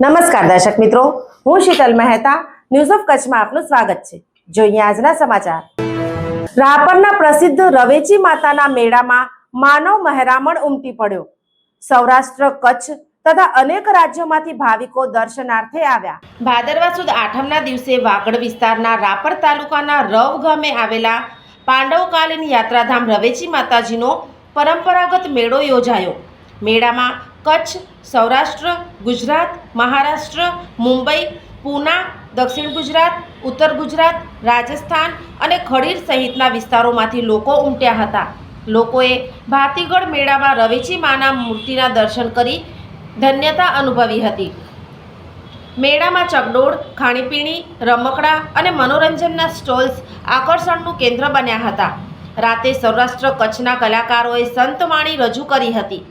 નમસ્કાર દર્શક મિત્રો, હું શીતલ મહેતા ન્યૂઝ ઓફ કચ્છમાં આપનું સ્વાગત છે. જોઈએ આજના સમાચાર. રાપરના પ્રસિદ્ધ રવેચી માતાના મેળામાં માનવ મહેરામણ ઉમટી પડ્યો. સૌરાષ્ટ્ર, કચ્છ તથા અનેક રાજ્યોમાંથી ભાવિકો દર્શનાર્થે આવ્યા. ભાદરવા સુદ આઠમના દિવસે વાગડ વિસ્તારના રાપર તાલુકાના રવ ગામે આવેલા પાંડવકાલીન યાત્રાધામ રવેચી માતાજીનો પરંપરાગત મેળો યોજાયો. મેળામાં કચ્છ, સૌરાષ્ટ્ર, ગુજરાત, મહારાષ્ટ્ર, મુંબઈ, પૂના, દક્ષિણ ગુજરાત, ઉત્તર ગુજરાત, રાજસ્થાન અને ખડીર સહિતના વિસ્તારોમાંથી લોકો ઉમટ્યા હતા. લોકોએ ભાતીગઢ મેળામાં રવેચી માના મૂર્તિના દર્શન કરી ધન્યતા અનુભવી હતી. મેળામાં ચકડોળ, ખાણીપીણી, રમકડા અને મનોરંજનના સ્ટોલ્સ આકર્ષણનું કેન્દ્ર બન્યા હતા. રાતે સૌરાષ્ટ્ર કચ્છના કલાકારોએ સંતવાણી રજૂ કરી હતી.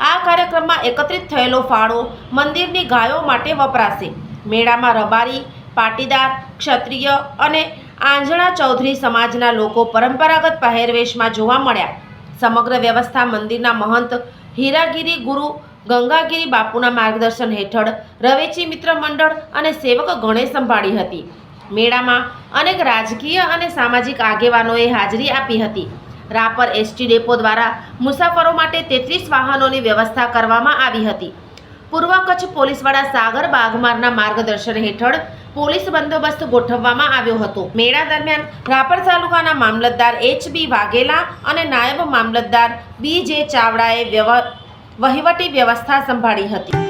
આ કાર્યક્રમમાં એકત્રિત થયેલો ફાળો મંદિરની ગાયો માટે વપરાશે. મેળામાં રબારી, પાટીદાર, ક્ષત્રિય અને આંજણા ચૌધરી સમાજના લોકો પરંપરાગત પહેરવેશમાં જોવા મળ્યા. સમગ્ર વ્યવસ્થા મંદિરના મહંત હીરાગીરી ગુરુ ગંગાગીરી બાપુના માર્ગદર્શન હેઠળ રવેચી મિત્ર મંડળ અને સેવક ગણે સંભાળી હતી. મેળામાં અનેક રાજકીય અને સામાજિક આગેવાનોએ હાજરી આપી હતી. રાપર એસટી ડેપો દ્વારા મુસાફરો માટે તેત્રીસ વાહનોની વ્યવસ્થા કરવામાં આવી હતી. પૂર્વ કચ્છ પોલીસ વડા સાગર બાઘમારના માર્ગદર્શન હેઠળ પોલીસ બંદોબસ્ત ગોઠવવામાં આવ્યો હતો. મેળા દરમિયાન રાપર તાલુકાના મામલતદાર એચ બી વાઘેલા અને નાયબ મામલતદાર બી જે ચાવડાએ વહીવટી વ્યવસ્થા સંભાળી હતી.